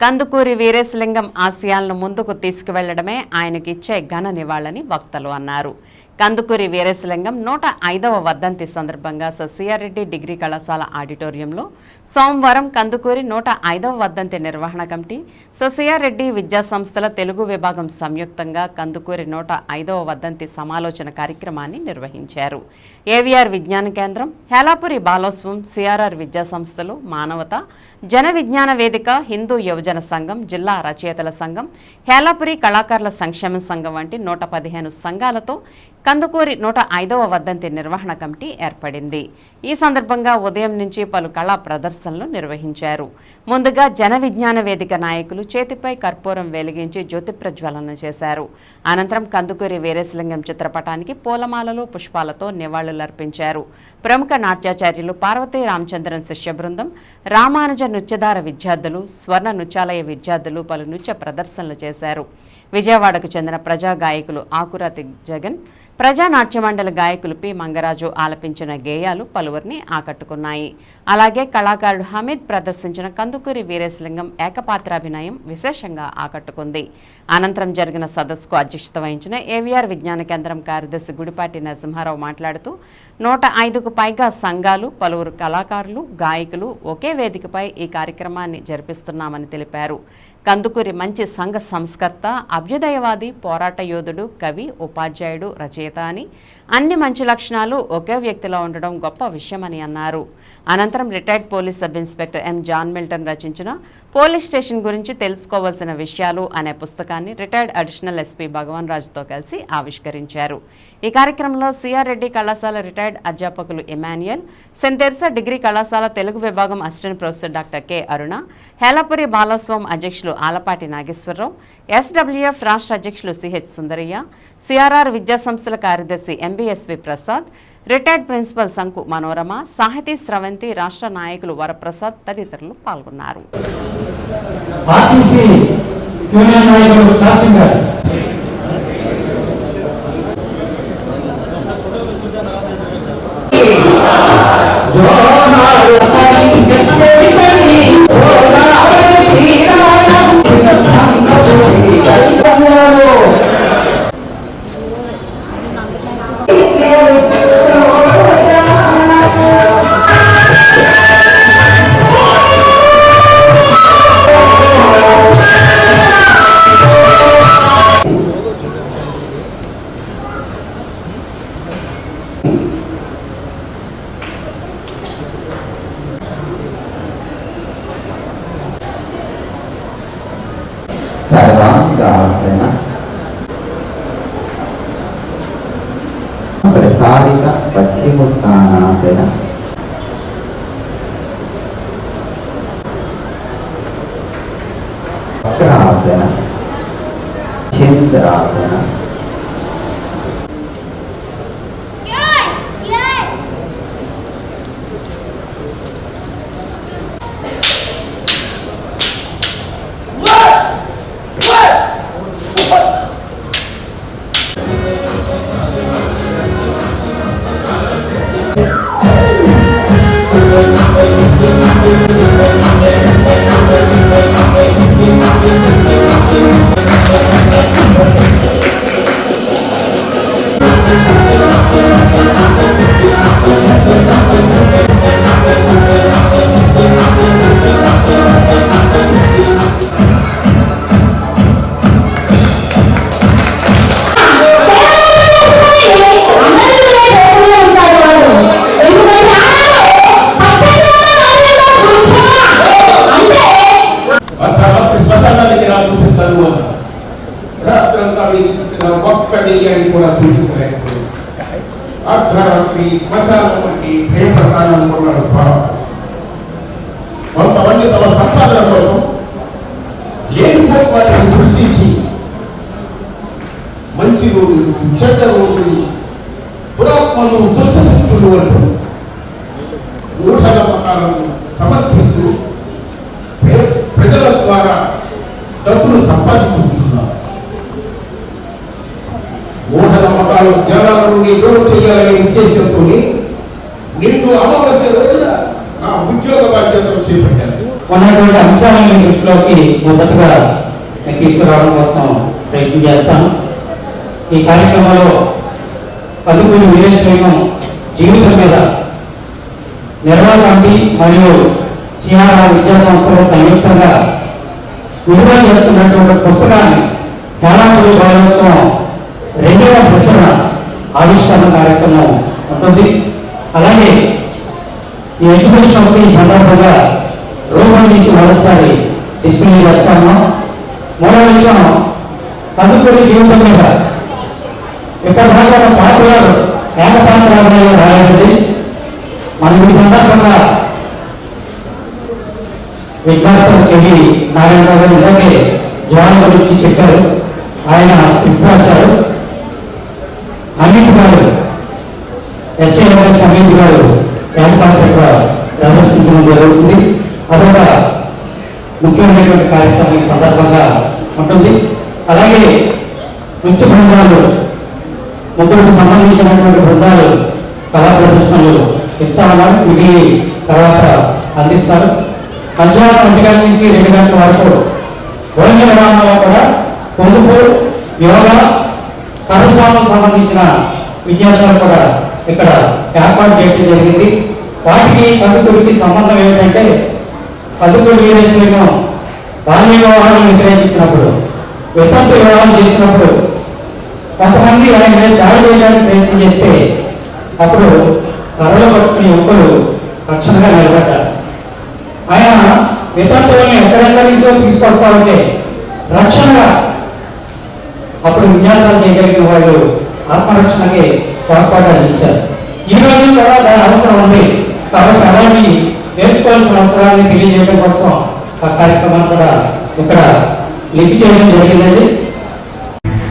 కందుకూరి వీరేశలింగం ఆశయాలను ముందుకు తీసుకువెళ్ళడమే ఆయనకి ఇచ్చే ఘన నివాళని వక్తలు అన్నారు. కందుకూరి వీరేశలింగం నూట ఐదవ వర్ధంతి సందర్భంగా ససియారెడ్డి డిగ్రీ కళాశాల ఆడిటోరియంలో సోమవారం కందుకూరి నూట ఐదవ వర్ధంతి నిర్వహణ కమిటీ ససియారెడ్డి విద్యా సంస్థల తెలుగు విభాగం సంయుక్తంగా కందుకూరి నూట ఐదవ వర్ధంతి సమాలోచన కార్యక్రమాన్ని నిర్వహించారు. ఏవిఆర్ విజ్ఞాన కేంద్రం హేలాపురి బాలోత్సవం సిఆర్ఆర్ విద్యా సంస్థలు మానవత జన విజ్ఞాన వేదిక హిందూ యువజన సంఘం జిల్లా రచయితల సంఘం హేలాపురి కళాకారుల సంక్షేమ సంఘం వంటి నూట పదిహేను సంఘాలతో కందుకూరి నూట ఐదవ వర్ధంతి నిర్వహణ కమిటీ ఏర్పడింది. ఈ సందర్భంగా ఉదయం నుంచి పలు కళా ప్రదర్శనలు నిర్వహించారు. ముందుగా జన విజ్ఞాన వేదిక నాయకులు చేతిపై కర్పూరం వెలిగించి జ్యోతి ప్రజ్వలన చేశారు. అనంతరం కందుకూరి వీరేశలింగం చిత్రపటానికి పూలమాలలు పుష్పాలతో నివాళులర్పించారు. ప్రముఖ నాట్యాచార్యులు పార్వతీ రామచంద్రన్ శిష్య బృందం రామానుజ నృత్యధార విద్యార్థులు స్వర్ణ నృత్యాలయ విద్యార్థులు పలు నృత్య ప్రదర్శనలు చేశారు. విజయవాడకు చెందిన ప్రజా గాయకులు ఆకురాతి జగన్ ప్రజా నాట్యమండలి గాయకులు పి. మంగరాజు ఆలపించిన గేయాలు పలువురిని ఆకట్టుకున్నాయి. అలాగే కళాకారుడు హమీద్ ప్రదర్శించిన కందుకూరి వీరేశలింగం ఏకపాత్రాభినయం విశేషంగా ఆకట్టుకుంది. అనంతరం జరిగిన సదస్సుకు అధ్యక్షత వహించిన ఏవిఆర్ విజ్ఞాన కేంద్రం కార్యదర్శి గుడిపాటి నరసింహారావు మాట్లాడుతూ నూట ఐదుకు పైగా సంఘాలు పలువురు కళాకారులు గాయకులు ఒకే వేదికపై ఈ కార్యక్రమాన్ని జరిపిస్తున్నామని తెలిపారు. కందుకూరి మంచి సంఘ సంస్కర్త అభ్యుదయవాది పోరాట యోధుడు కవి ఉపాధ్యాయుడు రచయిత అని అన్ని మంచి లక్షణాలు ఒకే వ్యక్తిలో ఉండడం గొప్ప విషయమని అన్నారు. అనంతరం retired police sub inspector M John Milton రచించిన పోలీస్ స్టేషన్ గురించి తెలుసుకోవాల్సిన విషయాలు అనే పుస్తకాన్ని రిటైర్డ్ అడిషనల్ ఎస్పీ భగవాన్ రాజుతో కలిసి ఆవిష్కరించారు. ఈ కార్యక్రమంలో సిఆర్ రెడ్డి కళాశాల రిటైర్డ్ అధ్యాపకులు ఎమాన్యుయల్ సెంతెర్సా డిగ్రీ కళాశాల తెలుగు విభాగం assistant professor doctor K. Aruna Helapuri బాలస్వాం అధ్యక్షులు ఆలపాటి నాగేశ్వరరావు ఎస్డబ్ల్యూఎఫ్ రాష్ట్ర అధ్యక్షులు సిహెచ్ సుందరయ్య సిఆర్ఆర్ విద్యా సంస్థల కార్యదర్శి MBSV Prasad retired principal Sanku Manorama Sahiti Sravanthi రాష్ట్ర నాయకులు వరప్రసాద్ తదితరులు పాల్గొన్నారు. ఆర్టీసీ యూనియన్ నాయకులు కాసిం గారు సర్వాంగాసన కూడా చూపించలేకపోయింది. అర్ధరాత్రి శ్మశానం వంటి ప్రేమ ప్రాణం కొన్నాడు కొంతమంది తమ సంపాదన కోసం లేనిపోయి వాటిని సృష్టించి మంచి రోజులు చెడ్డ రోజులు పురాత్మలు దుష్టశక్తులు అంటూ అంటూ మతాలను సమర్థిస్తూ ప్రజల ద్వారా డబ్బులు సంపాదించు జనాల నుండి దూరం చేయాలనే ఉద్దేశంతో నిన్ను అమావాస్య రోజున నా ఉద్యోగ బాధ్యతలు చేపట్టాను ఉన్నటువంటి అంశాలను దృష్టిలోకి మొదటగా నేను తీసుకురావడం కోసం ప్రయత్నం చేస్తాను. ఈ కార్యక్రమంలో పదుకూరి వీరేశ్వరం జీవితం మీద నిర్వాహ కమిటీ మరియు సిఆర్ఆర్ విద్యా సంస్థలు సంయుక్తంగా విడుదల చేస్తున్నటువంటి పుస్తకాన్ని కార్యక్రమం ఉంటుంది. అలాగే ఈ ఎడ్యుకేషన్ ఒకటి సందర్భంగా సందర్భంగా నుంచి మొదటిసారి డిస్ప్లే చేస్తాము. మూడవ విషయం తదుపరి జీవితం మీద ఇప్పటిదాకా పాత్రలు ఏకపాత్ర రాయబడింది. మనం ఈ సందర్భంగా విజ్ఞాపన కవి నారాయణరావు గారు ఇలాగే జ్వాల గురించి చెప్పారు. ఆయన స్క్రిప్ట్ రాశారు. అన్నింటి గారు ఎస్ఏ గారి సమీత్ గారు ఏకపాత్ర ప్రదర్శించడం జరుగుతుంది. అదొక ముఖ్యమైనటువంటి కార్యక్రమం ఈ సందర్భంగా ఉంటుంది. అలాగే నృత్య బృందాలు ముగ్గురికి సంబంధించినటువంటి బృందాలు కళా ప్రదర్శనలు ఇస్తా ఉన్నారు. ఇవి తర్వాత అందిస్తారు. మధ్యాహ్నం ఒంటి గంటల నుంచి రెండు గంటల వరకు భోజన విరామంలో కూడా పొదుపు యోగా కరసాలకు సంబంధించిన విన్యాసాలు కూడా ఇక్కడ ఏర్పాటు చేయడం జరిగింది. వాటికి పదుకుడికి సంబంధం ఏమిటంటే పదుకుడు వీరేశ్వరం బాల్య వివాహాలను వ్యతిరేకించినప్పుడు వితంతు వివాహం చేసినప్పుడు కొంతమంది ఆయన మీద దాడి చేయడానికి ప్రయత్నం చేస్తే అప్పుడు కర్రలు పట్టుకుని యువకులు రక్షణగా నిలబడ్డారు. ఆయన వితంతువులను ఎక్కడెక్కడి నుంచో తీసుకొస్తామంటే రక్షణగా అప్పుడు విన్యాసాలు చేయగలిగిన వాళ్ళు ఆత్మరక్షణకి తోడ్పాటు ఇచ్చారు ఈ రోజు కూడా దాని అవసరం ఉంది కాబట్టి అలాంటి నేర్చుకోవాల్సిన అవసరాన్ని తెలియజేయడం కోసం ఆ కార్యక్రమాన్ని కూడా ఇక్కడ లిపి చేయడం జరిగిందండి.